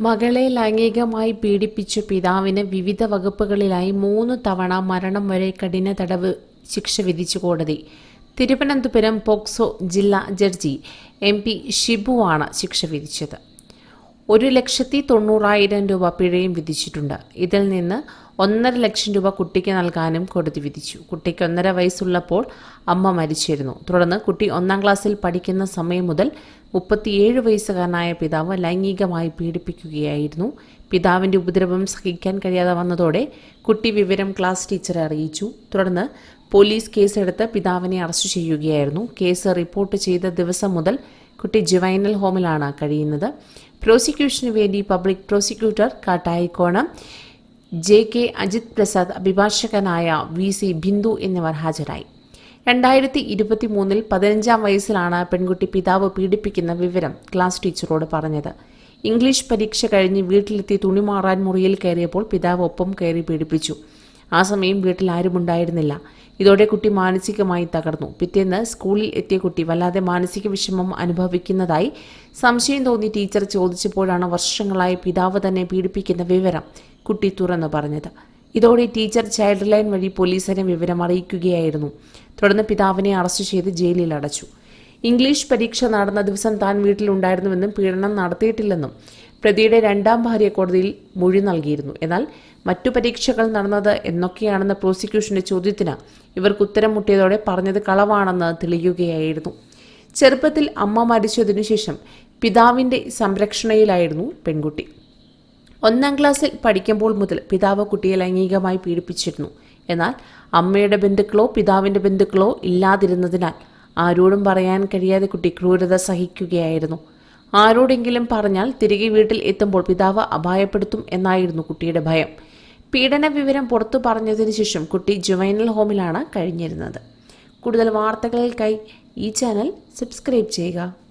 മകളെ ലൈംഗികമായി പീഡിപ്പിച്ച. പിതാവിന് വിവിധ വകുപ്പുകളിലായി മൂന്ന് തവണ മരണം വരെ കഠിന തടവ് ശിക്ഷ വിധിച്ചു കോടതി. തിരുവനന്തപുരം പോക്സോ ജില്ലാ ജഡ്ജി എം പി ഷിബുവാണ് ശിക്ഷ വിധിച്ചത്. ഒരു ലക്ഷത്തി തൊണ്ണൂറായിരം രൂപ പിഴയും വിധിച്ചിട്ടുണ്ട്. ഇതിൽ നിന്ന് ഒന്നര ലക്ഷം രൂപ കുട്ടിക്ക് നൽകാനും കോടതി വിധിച്ചു. കുട്ടിക്ക് ഒന്നര വയസ്സുള്ളപ്പോൾ അമ്മ മരിച്ചിരുന്നു. തുടർന്ന് കുട്ടി ഒന്നാം ക്ലാസ്സിൽ പഠിക്കുന്ന സമയം മുതൽ മുപ്പത്തിയേഴ് വയസ്സുകാരനായ പിതാവ് ലൈംഗികമായി പീഡിപ്പിക്കുകയായിരുന്നു. പിതാവിന്റെ ഉപദ്രവം സഹിക്കാൻ കഴിയാതെ വന്നതോടെ കുട്ടി വിവരം ക്ലാസ് ടീച്ചറെ അറിയിച്ചു. തുടർന്ന് പോലീസ് കേസെടുത്ത് പിതാവിനെ അറസ്റ്റ് ചെയ്യുകയായിരുന്നു. കേസ് റിപ്പോർട്ട് ചെയ്ത ദിവസം മുതൽ കുട്ടി ജുവൈനൽ ഹോമിലാണ് കഴിയുന്നത്. പ്രോസിക്യൂഷന് വേണ്ടി public prosecutor Kattayikkonam J K Ajith Prasad അഭിഭാഷകനായ വി സി ബിന്ദു എന്നിവർ ഹാജരായി. രണ്ടായിരത്തി ഇരുപത്തി മൂന്നിൽ പതിനഞ്ചാം വയസ്സിലാണ് പെൺകുട്ടി പിതാവ് പീഡിപ്പിക്കുന്ന വിവരം ക്ലാസ് ടീച്ചറോട് പറഞ്ഞത്. ഇംഗ്ലീഷ് പരീക്ഷ കഴിഞ്ഞ് വീട്ടിലെത്തി തുണി മാറാൻ മുറിയിൽ കയറിയപ്പോൾ പിതാവ് ഒപ്പം കയറി പീഡിപ്പിച്ചു. ആ സമയം വീട്ടിൽ ആരും ഉണ്ടായിരുന്നില്ല. ഇതോടെ കുട്ടി മാനസികമായി തകർന്നു. പിറ്റേന്ന് സ്കൂളിൽ എത്തിയ കുട്ടി വല്ലാതെ മാനസിക വിഷമം അനുഭവിക്കുന്നതായി സംശയം തോന്നി ടീച്ചർ ചോദിച്ചപ്പോഴാണ് വർഷങ്ങളായി പിതാവ് തന്നെ പീഡിപ്പിക്കുന്ന വിവരം കുട്ടി തുറന്നു പറഞ്ഞത്. ഇതോടെ ടീച്ചർ ചൈൽഡ് ലൈൻ വഴി പോലീസിനെ വിവരം അറിയിക്കുകയായിരുന്നു. തുടർന്ന് പിതാവിനെ അറസ്റ്റ് ചെയ്ത് ജയിലിൽ അടച്ചു. ഇംഗ്ലീഷ് പരീക്ഷ നടന്ന ദിവസം താൻ വീട്ടിലുണ്ടായിരുന്നുവെന്നും പീഡനം നടത്തിയിട്ടില്ലെന്നും പ്രതിയുടെ രണ്ടാം ഭാര്യ കോടതിയിൽ മൊഴി നൽകിയിരുന്നു. എന്നാൽ മറ്റു പരീക്ഷകൾ നടന്നത് എന്നൊക്കെയാണെന്ന പ്രോസിക്യൂഷന്റെ ചോദ്യത്തിന് ഇവർക്ക് ഉത്തരം മുട്ടിയതോടെ പറഞ്ഞത് കളവാണെന്ന് തെളിയുകയായിരുന്നു. ചെറുപ്പത്തിൽ അമ്മ മരിച്ചതിനു ശേഷം പിതാവിന്റെ സംരക്ഷണയിലായിരുന്നു പെൺകുട്ടി. ഒന്നാം ക്ലാസ്സിൽ പഠിക്കുമ്പോൾ മുതൽ പിതാവ് കുട്ടിയെ ലൈംഗികമായി പീഡിപ്പിച്ചിരുന്നു. എന്നാൽ അമ്മയുടെ ബന്ധുക്കളോ പിതാവിന്റെ ബന്ധുക്കളോ ഇല്ലാതിരുന്നതിനാൽ ആരോടും പറയാൻ കഴിയാതെ കുട്ടി ക്രൂരത സഹിക്കുകയായിരുന്നു. ആരോടെങ്കിലും പറഞ്ഞാൽ തിരികെ വീട്ടിൽ എത്തുമ്പോൾ പിതാവ് അപായപ്പെടുത്തും എന്നായിരുന്നു കുട്ടിയുടെ ഭയം. പീഡന വിവരം പുറത്തു പറഞ്ഞതിന് ശേഷം കുട്ടി ജുവൈനൽ ഹോമിലാണ് കഴിഞ്ഞിരുന്നത്. കൂടുതൽ വാർത്തകൾക്കായി ഈ ചാനൽ സബ്സ്ക്രൈബ് ചെയ്യുക.